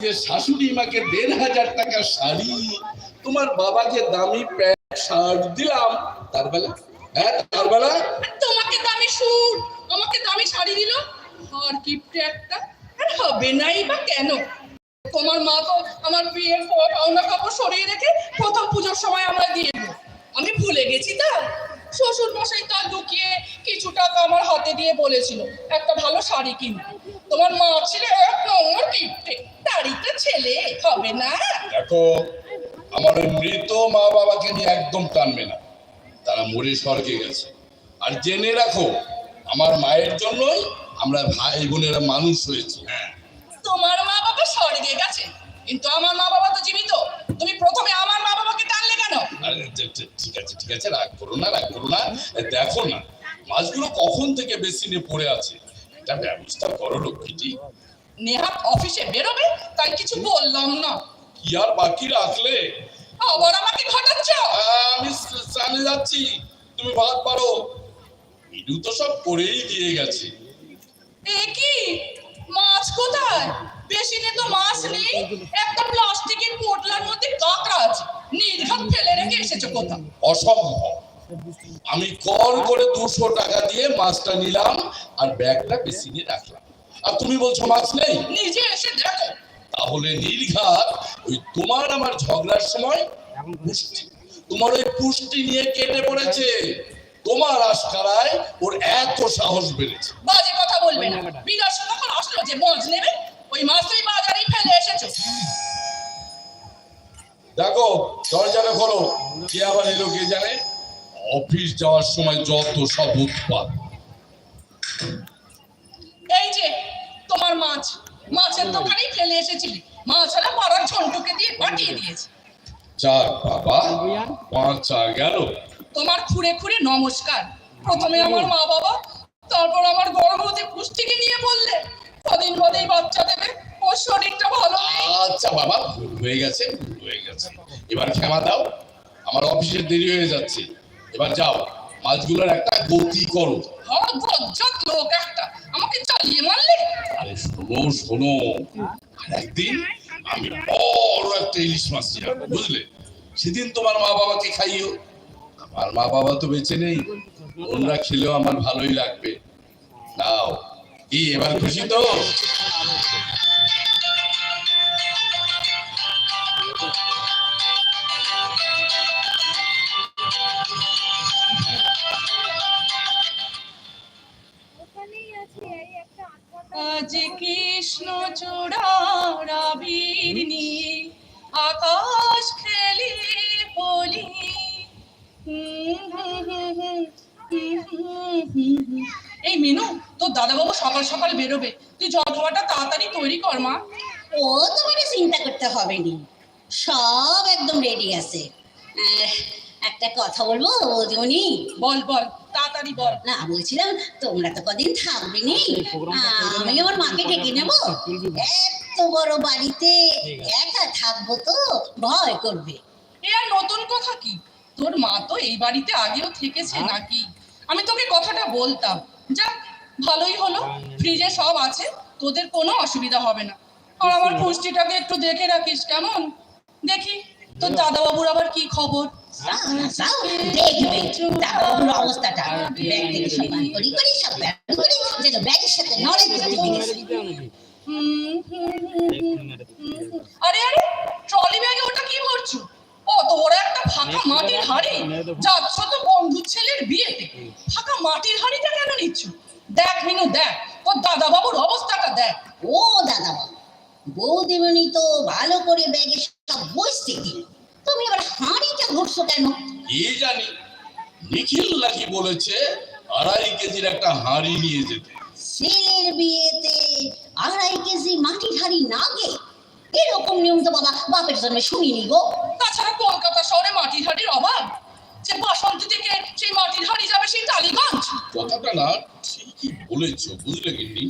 যে শাশুড়ি মাকে দেড় হাজার টাকা শাড়ি, তোমার বাবাকে দামি প্যান্ট, শার্ট দিলাম, তার বেলা? হ্যাঁ তার বেলা? তোমাকে দামি স্যুট আমাকে দামি শাড়ি দিল? আর গিফটে একটা? আর হবে নাই বা কেন? তোমার মা তো আমার বিয়ের পাওনা কাপড় সরিয়ে রেখে প্রথম পুজোর সময় আমরা দিয়ে দেবো আমি ভুলে গেছি তা। শ্বশুর মশাই তা লুকিয়ে কিছু টাকা আমার হাতে দিয়ে বলেছিল, একটা ভালো শাড়ি কিনতে তোমার মা ছিল এক নম্বর গিফটে তারই তো ছেলে হবে না? দেখো আমার ওই মৃত মা বাবাকে নিয়ে একদম টানবে না। তারা মরে স্বর্গে গেছে। আর জেনে রাখো আমার মায়ের জন্যই আমরা ভাই বোনেরা মানুষ হয়েছি। হ্যাঁ। তোমার মা বাবা স্বর্গে গেছে। কিন্তু আমার মা বাবা তো জীবিত। তুমি প্রথমে আমার মা বাবাকে টানলে কেন? ঠিক আছে ঠিক আছে রাগ করো না রাগ করো না। দেখো না মাছগুলো কখন থেকে বেসিনে পড়ে আছে? এটা ব্যবস্থা করো লক্ষ্মীটি নেহাত অফিসে বেরোবে তাই কিছু বললাম না। কি আর বাকি রাখলে? আবার আমাকে ঘটাচ্ছ? আমি স্নানে যাচ্ছি তুমি ভাত পারো মিনু তো সব করেই দিয়ে গেছে। এ কি? মাছ কোথায়? বেশিনে তো মাছ নেই একটা প্লাস্টিকের পোটলার মধ্যে কাঁকড়া আছে। নির্ঘাত ফেলে রেখে এসেছ কোথাও অসম্ভব। আমি কল করে দুশো টাকা দিয়ে মাছটা নিলাম আর ব্যাগটা বেসিনে রাখলাম। আর তুমি বলছো মাছ নেই? নিজে এসে দেখো। তাহলে নির্ঘাত ওই তোমার আমার ঝগড়ার সময় তোমার ওই পুষ্টি নিয়ে কেটে পড়েছে। তোমার আশকারায় ওর এত সাহস বেড়েছে। বাজে কথা বলবে না। বিরাট তখন আসলো যে মাছ নেবে? ওই মাছ তুই বাজারেই ফেলে এসেছ। দেখো দরজাটা খোলো। কে আবার এলো কে জানে? অফিস যাওয়ার সময় যত সব উৎপাদ এই যে তোমার মাছ। মাছের দোকানেই ফেলে এসেছিলি। মাছালা পাড়ার ঝন্টুকে দিয়ে পাঠিয়ে দিয়েছে। চার বাবা পাঁচ চা গেল। তোমার খুঁড়ে খুঁড়ে নমস্কার। প্রথমে আমার মা বাবা তারপর আমার গর্ভবতী পুষ্টিকে নিয়ে বললে কদিন বাদেই বাচ্চা দেবে। ওর শরীরটা ভালো আচ্ছা বাবা ভুল হয়ে গেছে ভুল হয়ে গেছে। এবার ক্ষমা দাও। আমার অফিসে দেরি হয়ে যাচ্ছে। এবার যাও। মাছগুলোর একটা গতি করো। বজ্জাত লোক একটা আমাকে চালিয়ে মারলে? আরে শোনো শোনো। একদিন আমি বড় একটা ইলিশ মাছ নিলাম বুঝলে? সেদিন তোমার মা বাবাকে খাইও? আমার মা বাবা তো বেঁচে নেই ওনরা খেলেও আমার ভালোই লাগবে। নাও কি এবার খুশি তো? নিয়ে আকাশ খেলি বলি। এই মিনু তোর দাদাবাবু সকাল সকাল বেরোবে। তুই জলখাবারটা তাড়াতাড়ি তৈরি কর মা। ও তোমাকে চিন্তা করতে হবে নি। সব একদম রেডি আছে। একটা কথা বলব বৌদিমণি বল বল তাড়াতাড়ি বল। না বলছিলাম তোমরা তো কদিন থাকবে নি। আমি আমার মাকে ডেকে নেব। এত বড় বাড়িতে একা থাকব তো ভয় করবে এ আর নতুন কথা কি তোর মা তো এই বাড়িতে আগেও থেকেছে নাকি আমি তোকে কথাটা বলতাম যাক ভালোই হলো ফ্রিজে সব আছে তোদের কোনো অসুবিধা হবে না আর আমার পুষ্টিটাকে একটু দেখে রাখিস কেমন দেখি তোর দাদাবাবুর আবার কি খবর দেখবে দাদাবাবুর অবস্থাটা ব্যাগ থেকে সব বার করি করি সব ব্যাগ করি যেন ব্যাগের সাথে নড়ে করতে আরে আরে ট্রলি ব্যাগে ওটা কি ভরছো অত বড় একটা ফাঁকা মাটির হাড়ি? যাচ্ছ তো বন্ধু ছেলের বিয়েতে। ফাঁকা মাটির হাড়িটা কেন নিচ্ছ? দেখ মিনু দেখ তোর দাদা বাবুর অবস্থাটা দেখ। ও দাদা বৌদিমণি তো ভালো করে ব্যাগে সব বসতে দিল তুমি এবার হাঁড়িটা ঘুরছো কেন? কি জানি? নিখিল নাকি বলেছে আড়াই কেজির একটা হাঁড়ি নিয়ে যেতে। ছেলের বিয়েতে আড়াই কেজি মাটির হাঁড়ি নাগে এরকম নিয়ম তো বাবা বাপের জন্মে শুনিনি গো। তাছাড়া কলকাতা শহরে মাটির হাড়ির অভাব। যে বাসন্তী থেকে সেই মাটির হাড়ি যাবে সেই টালিগঞ্জ। কথাটা না ঠিকই বলেছ বুঝলে গিন্নি।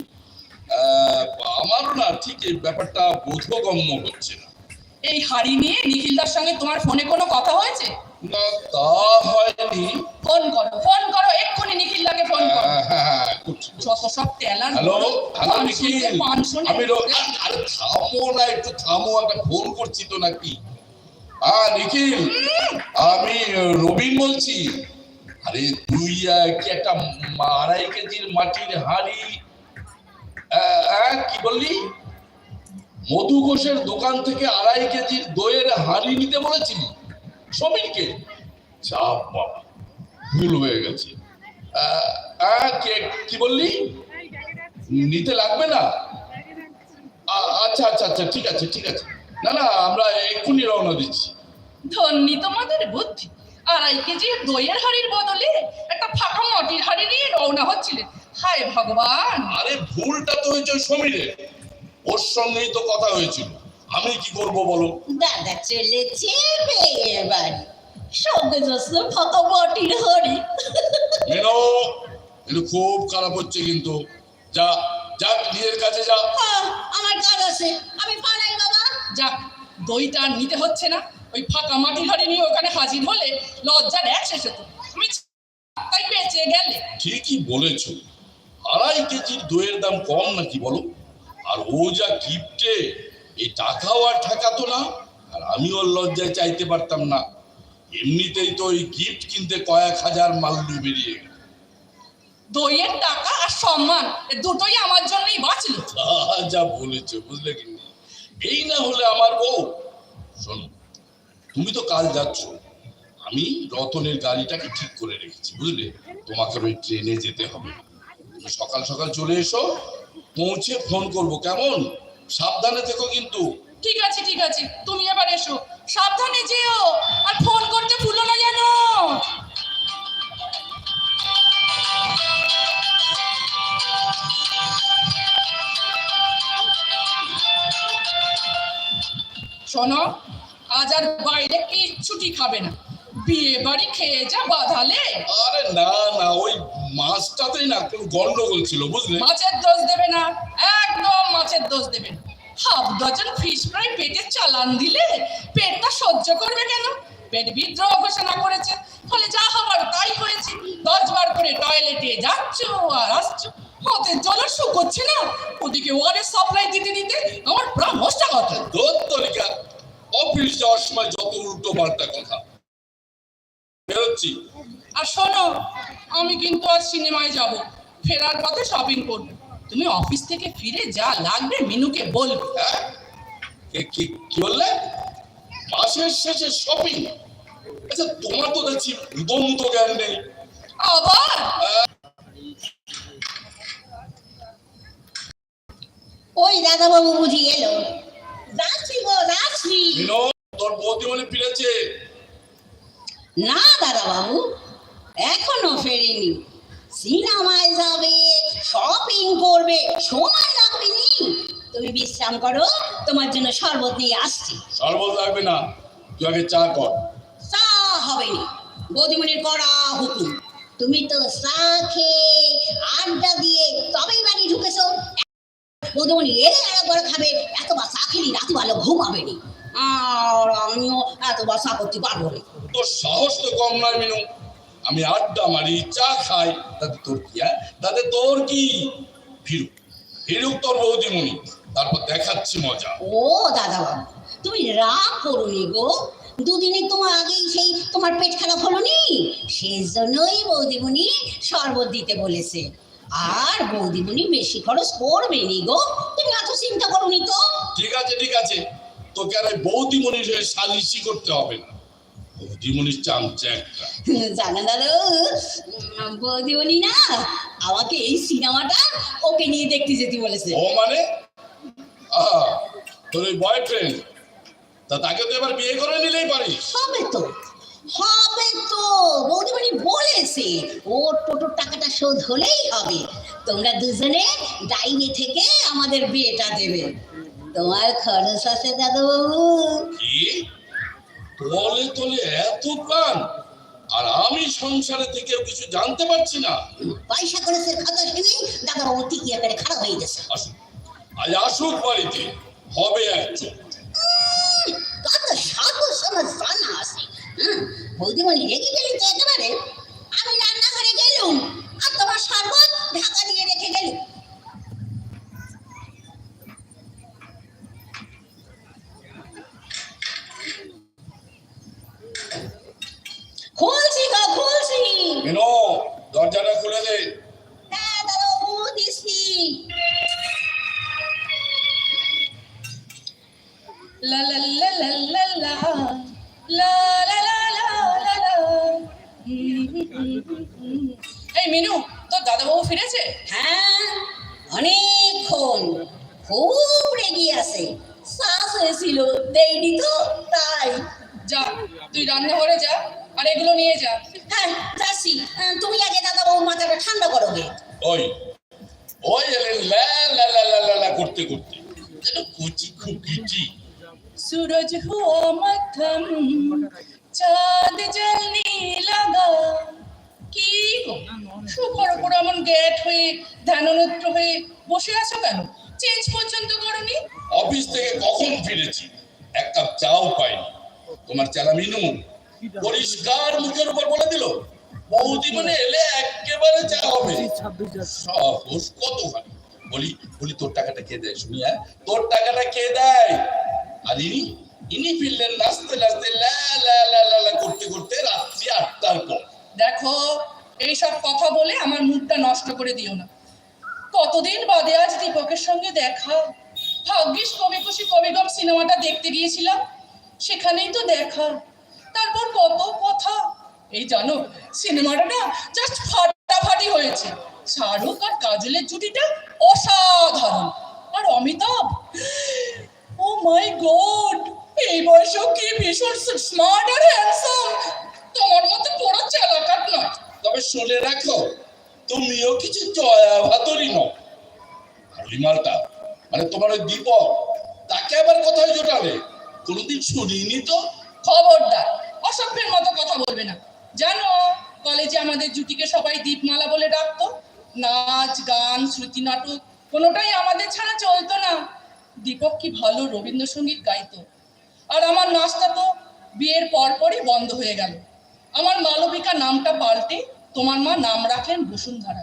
আমারও না ঠিক এই ব্যাপারটা বোধগম্য হচ্ছে না। এই হাড়ি নিয়ে নিখিলদার সঙ্গে তোমার ফোনে কোনো কথা হয়েছে? না তা হয়নি। ফোন করো ফোন করো এক্ষুনি নিখিলদাকে ফোন করো। করছি। যত সব তেলার হ্যালো হ্যালো নিখিল। শুনতে পান শুনে। আমি রো- আরে থামো না একটু থামো একটা ফোন করছি তো নাকি? হ্যাঁ নিখিল আমি রবিন বলছি। আরে তুই কি একটা আড়াই কেজির মাটির হাঁড়ি? কি বললি? মধু ঘোষের দোকান থেকে আড়াই কেজির দইয়ের হাঁড়ি নিতে বলেছিলি? সমীরকে চাপ বাবা ভুল হয়ে গেছে। কে- বললি? নিতে লাগবে না? আচ্ছা আচ্ছা আচ্ছা ঠিক আছে ঠিক আছে। না না আমরা এক্ষুনি রওনা দিচ্ছি। ধন্যি তোমাদের বুদ্ধি। আড়াই কেজি দইয়ের হাড়ির বদলে একটা ফাঁকা মাটির হাড়ি নিয়ে রওনা হচ্ছিলেন হায় ভগবান! আরে ভুলটা তো হয়েছে ওই সমীরের ওর সঙ্গেই তো কথা হয়েছিল। আমি কি করব বলো? দাদা চলেছে বিয়ে বাড়ি সঙ্গে যাচ্ছে ফাঁকা মাটির হাড়ি মেনো এটা খুব খারাপ হচ্ছে কিন্তু। যা যা নিজের কাছে যা। হ্যাঁ, আমার কাজ আছে। আমি পালাই বাবা। যাক দইটা আর নিতে হচ্ছে না। ওই ফাঁকা মাটির হাড়ি নিয়ে ওখানে হাজির হলে লজ্জার এক শেষ হতো তাই বেঁচে গেলে। ঠিকই বলেছ। আড়াই কেজির দইয়ের দাম কম নাকি বলো? আর ও যা গিফটে এই টাকাও আর ঠেকাতো না আর আমিও লজ্জায় চাইতে পারতাম না। এমনিতেই তো ওই গিফট কিনতে কয়েক হাজার মাল্লু বেরিয়ে গেল। দইয়ের টাকা আর সম্মান দুটোই আমার জন্যই বাঁচলো। যা বলেছ বুঝলে কি এই না হলে আমার বউ। শোনো তুমি তো কাল যাচ্ছ। আমি রতনের গাড়িটাকে ঠিক করে রেখেছি বুঝলে? তোমাকে ওই ট্রেনে যেতে হবে। তুমি সকাল সকাল চলে এসো পৌঁছে ফোন করব কেমন? সাবধানে থেকো কিন্তু। ঠিক আছে ঠিক আছে। তুমি এবার এসো। সাবধানে যেও, আর ফোন করতে ভুলো না যেন। শোনো, আজ আর বাইরে কিচ্ছুটি খাবে না। বিয়ে বাড়ি খেয়ে যা বাঁধালে। আরে না না ওই মাছটাতেই না কোনো গন্ডগোল ছিল বুঝলে? মাছের দোষ দেবে না একদম মাছের দোষ দেবে না। হাফ ডজন ফিশ ফ্রাই পেটে চালান দিলে পেটটা সহ্য করবে কেন? পেট বিদ্রোহ ঘোষণা করেছে ফলে যা হবার তাই হয়েছে। দশ বার করে টয়লেটে যাচ্ছ আর আসছো। হাতের জল আর শুকোচ্ছে না? ওদিকে ওয়ারের সাপ্লাই দিতে দিতে আমার প্রাণ নষ্ট কথা দত্তরিকা অফিস যাওয়ার সময় যত উল্টো পাল্টা কথা। বেরোচ্ছি। আর শোনো আমি কিন্তু আজ সিনেমায় যাব। ফেরার পথে শপিং করব। তুমি অফিস থেকে ফিরে যা লাগবে মিনুকে বলবে। হ্যাঁ? কে- কি কি বললে? মাসের শেষে শপিং আচ্ছা তোমার তো দেখছি তো জ্ঞান নেই। আবার? ওই দাদা বাবু বুঝি এলো। যাচ্ছি গো যাচ্ছি। তোর বৌদিমণি ফিরেছে। না দাদা বাবু এখনও ফেরেনি। সিনেমায় যাবে শপিং করবে সময় লাগবে নি। তুমি বিশ্রাম করো তোমার জন্য শরবত নিয়ে আসছি। শরবত লাগবে না তুই আগে চা কর। চা হবে না। বৌদিমণির করা হুকুম। তুমি তো চা খেয়ে আড্ডা দিয়ে তবেই বাড়ি ঢুকেছো। বৌদিমণি এলে আরেকবার খাবে এতবার চা খেলি রাতে ভালো ঘুম হবে নি। আর আমিও এতবার চা করতে পারব না। তোর সাহস তো কম নয় মিনু। আমি আড্ডা মারি চা খাই। তাতে তোর কি হ্যাঁ? তাতে তোর কি? ফিরুক। ফিরুক তোর বৌদিমণি। তারপর দেখাচ্ছি মজা। ও দাদা বাবু তুমি রাগ করোনি গো। দুদিনে তোমার আগেই সেই তোমার পেট খারাপ হলো নি সেই জন্যই বৌদিমণি শরবত দিতে বলেছে। আর বৌদিমণি বেশি খরচ করবে নি গো। তুমি এত চিন্তা করোনি তো? ঠিক আছে ঠিক আছে। তোকে আর ওই বৌদিমণির হয়ে সালিশি করতে হবে না। বৌদিমণির চামচা একটা। জানো দাদু উম, বৌদিমণি না আমাকে এই সিনেমাটা ওকে নিয়ে দেখতে যেতে বলেছে। ও মানে? তোর ওই বয়ফ্রেন্ড তা তাকে তো এবার বিয়ে করে নিলেই পারিস। হবে তো হবে তো বৌদিমণি বলেছে ওর টোটোর টাকাটা শোধ হলেই হবে। তোমরা দুজনে ডাইনে থেকে আমাদের বিয়েটা দেবে। তোমার খরচ আছে দাদুবাবু। তলে তলে এত প্রাণ। আর আমি সংসারে থেকে কিছু জানতে পারছি না। পয়সা খরচের খাতা শুনে দাদাবাবু টিকিয়া করে খারাপ হয়ে গেছে। আজ আসুক বাড়িতে। হবে একজন। কত সাধু সমাজ জানা আছে বৌদিমণি রেগে গেলি তো একেবারে। আমি রান্নাঘরে গেলুম আর তোমার শরবত ঢাকা দিয়ে রেখে গেলুম। খুলছি গো খুলছি। কেন দরজাটা খুলে দে। করতে করতে যেন কুচি খুকিটি सूरज हुआ मध्यम চাঁদ জলনি লাগা কি গো শুকর উপর এমন গ্যাট হয়ে ধ্যাননেত্র হয়ে বসে আছো কেন চেঞ্জ পর্যন্ত করনি অফিস থেকে কখন ফিরেছি এক কাপ চাও পাইনি তোমার চালা মিনু পরিষ্কার মুখের উপর বলে দিল বৌদি মানে এলে একেবারে চা হবে সাহস কতখানি বলি বলি তোর টাকাটা কে দেয় শুনি হ্যাঁ? তোর টাকাটা কে দেয়? আর ইনি ফিরলেন নাচতে নাচতে করতে করতে রাত্রি আটটার পর। দেখো, এইসব কথা বলে আমার মুডটা নষ্ট করে দিও না। কতদিন বাদে আজ দীপকের সঙ্গে দেখা? ভাগ্যিস কবি খুশি কবিগম সিনেমাটা দেখতে গিয়েছিলাম, সেখানেই তো দেখা। তারপর কত কথা? এই জানো, সিনেমাটা না জাস্ট ফাটাফাটি হয়েছে। শাহরুখ আর কাজলের জুটিটা অসাধারণ। আর অমিতাভ? ও মাই গড এই বয়সেও কি ভীষণ স্মার্ট আর হ্যান্ডসাম তোমার মতো পুরো চালাকাত নয়। তবে শুনে রাখো, তুমিও কিছু জয়া ভাতরি নও। মালটা মানে তোমার ওই দীপক, তাকে আবার কোথায় জোটাবে? কোনোদিন শুনিনি তো? খবরদার, অসভ্যের মতো কথা বলবে না। জানো, কলেজে আমাদের জুটিকে সবাই দীপমালা বলে ডাকতো। নাচ, গান, শ্রুতি, নাটক, কোনোটাই আমাদের ছাড়া চলতো না। দীপক কি ভালো রবীন্দ্রসঙ্গীত গাইতো। আর আমার নাচটা তো বিয়ের পরপরই বন্ধ হয়ে গেল। আমার মালবিকা নামটা পাল্টে তোমার মা নাম রাখলেন বসুন্ধরা।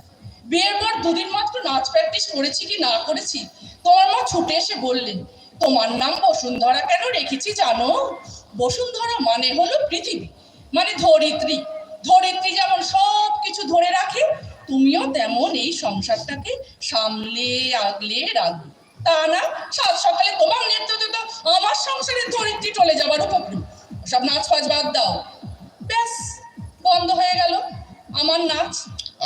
বিয়ের পর দুদিন মাত্র নাচ প্র্যাকটিস করেছি কি না করেছি, তোমার মা ছুটে এসে বললেন, তোমার নাম বসুন্ধরা কেন রেখেছি জানো? বসুন্ধরা মানে হলো পৃথিবী মানে ধরিত্রী। ধরিত্রী যেমন সব কিছু ধরে রাখে তুমিও তেমন এই সংসারটাকে সামলে আগলে রাখবে। তা না সাত সকালে তোমার নেতৃত্বে তো আমার সংসারের ধরিত্রী চলে যাবার উপক্রম। সব নাচ ফাচ বাদ দাও। ব্যাস বন্ধ হয়ে গেল আমার নাচ।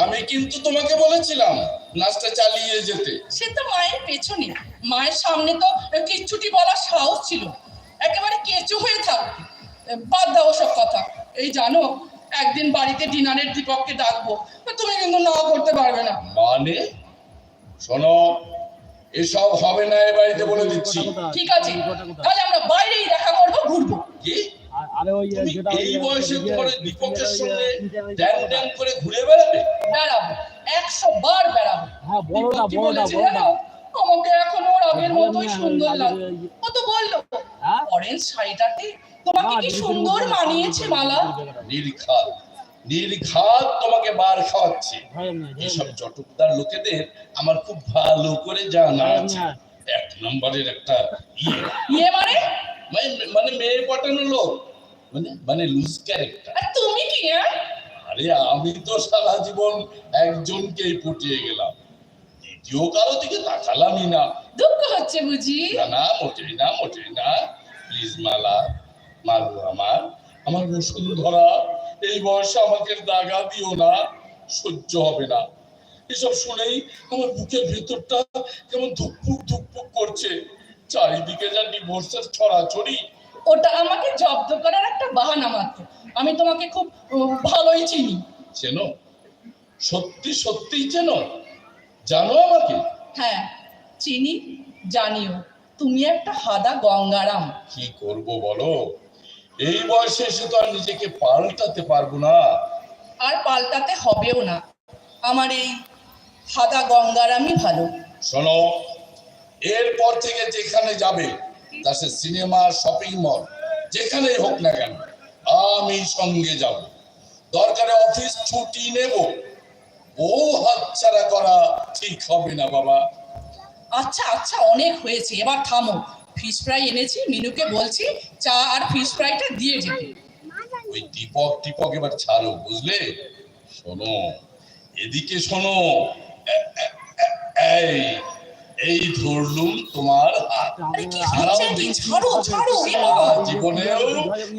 আমি কিন্তু তোমাকে বলেছিলাম নাচটা চালিয়ে যেতে। সে তো মায়ের পেছনে। মায়ের সামনে তো কিচ্ছুটি বলা সাহস ছিল একেবারে কেঁচো হয়ে থাক। বাদ দাও সব কথা। এই জানো একদিন বাড়িতে ডিনারের দীপককে ডাকবো। তুমি কিন্তু না করতে পারবে না। মানে? শোনো এসব হবে না এ বাড়িতে বলে দিচ্ছি। ঠিক আছে তাহলে আমরা বাইরেই দেখা করব ঘুরবো। কি? আরে ওই এই বয়সে ওই তোমার দীপকের সঙ্গে ওই ড্যাং ড্যাং করে ঘুরে বেড়াবে? বেড়াবো একশো বার বেড়াবো। হ্যাঁ বড়টা আমাকে এখন ওর আগের মতোই সুন্দর লাগে। ও তো বলল। হ্যাঁ? অরেঞ্জ শাড়িটাতে তোমাকে কি সুন্দর মানিয়েছে মালা? নির্ঘাত নির্ঘাত তোমাকে বার খাওয়াচ্ছে। নেই, ভয় এসব। চটকদার লোকেদের আমার খুব ভালো করে জানা আছে। এক নম্বরের একটা ইয়ে। ইয়ে মানে? মানে- মানে মেয়ে পটানো লোক। মানে মানে লুজ ক্যারেক্টার তুমি কি হ্যাঁ? আরে আমি তো সারা জীবন একজনকেই পটিয়ে গেলাম। দ্বিতীয় কারও দিকে তাকালামই না। দুঃখ হচ্ছে বুঝি। না না মোটেই না মোটেই না। প্লিজ মালা মালু আমার। আমার বসুন্ধরা এই বয়সে আমাকে দাগা দিও না সহ্য হবে না। এসব শুনেই আমার বুকের ভেতরটা কেমন ধুকপুক ধুকপুক করছে। চারিদিকে যা ডিভোর্সের ছড়াছড়ি। ওটা আমাকে জব্দ করার একটা বাহানা মাত্র। আমি তোমাকে খুব ভালোই চিনি। চেনো সত্যি সত্যিই চেনো জানো আমাকে? হ্যাঁ চিনি জানিও তুমি একটা হাদা গঙ্গারাম। কি করব বলো? এই বয়সে এসে তো আর নিজেকে পাল্টাতে পারব না। আর পাল্টাতে হবেও না। আমার এই হাদা গঙ্গারামই ভালো। শোনো এরপর থেকে যেখানে যাবে তা সে সিনেমা শপিং মল যেখানেই হোক না কেন আমি সঙ্গে যাব। দরকারে অফিস ছুটি নেব। ও হাতছাড়া করা ঠিক হবে না বাবা। আচ্ছা আচ্ছা অনেক হয়েছে। এবার থামো। ফিশ ফ্রাই এনেছি মিনুকে বলছি চা আর ফিশ ফ্রাইটা দিয়ে যেতে ওই দীপক টিপক এবার ছাড়ো বুঝলে? শোনো এদিকে শোনো। এই এই ধরলুম তোমার হাত। জীবনেও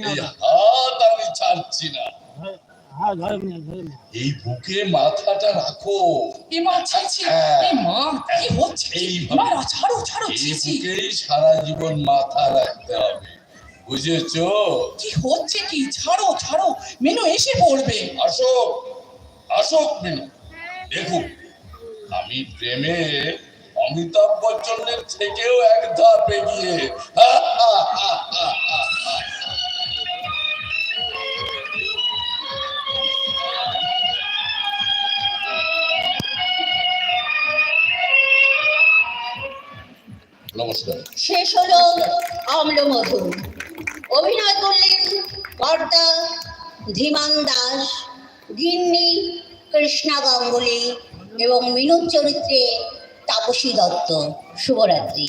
এই হাত আমি ছাড়ছি না। এই বুকে মাথাটা রাখো। এ মা ছি ছি হ্যাঁ। এ মা কি হচ্ছে? এইভাবে। ছাড়ো ছাড়ো এই বুকেই সারা জীবন মাথা রাখতে হবে। বুঝেছ? কি হচ্ছে কি? ছাড়ো ছাড়ো। মেনু এসে পড়বে। অশোক অশোক মেনু। দেখুন আমি প্রেমে অমিতাভ বচ্চনের থেকেও এক ধাপ এগিয়ে। শেষ হলো অম্লমধু অভিনয় করলেন কর্তা ধীমান দাস, গিন্নি, কৃষ্ণা গাঙ্গুলি এবং মিনুর চরিত্রে তাপসী দত্ত, শুভরাত্রি।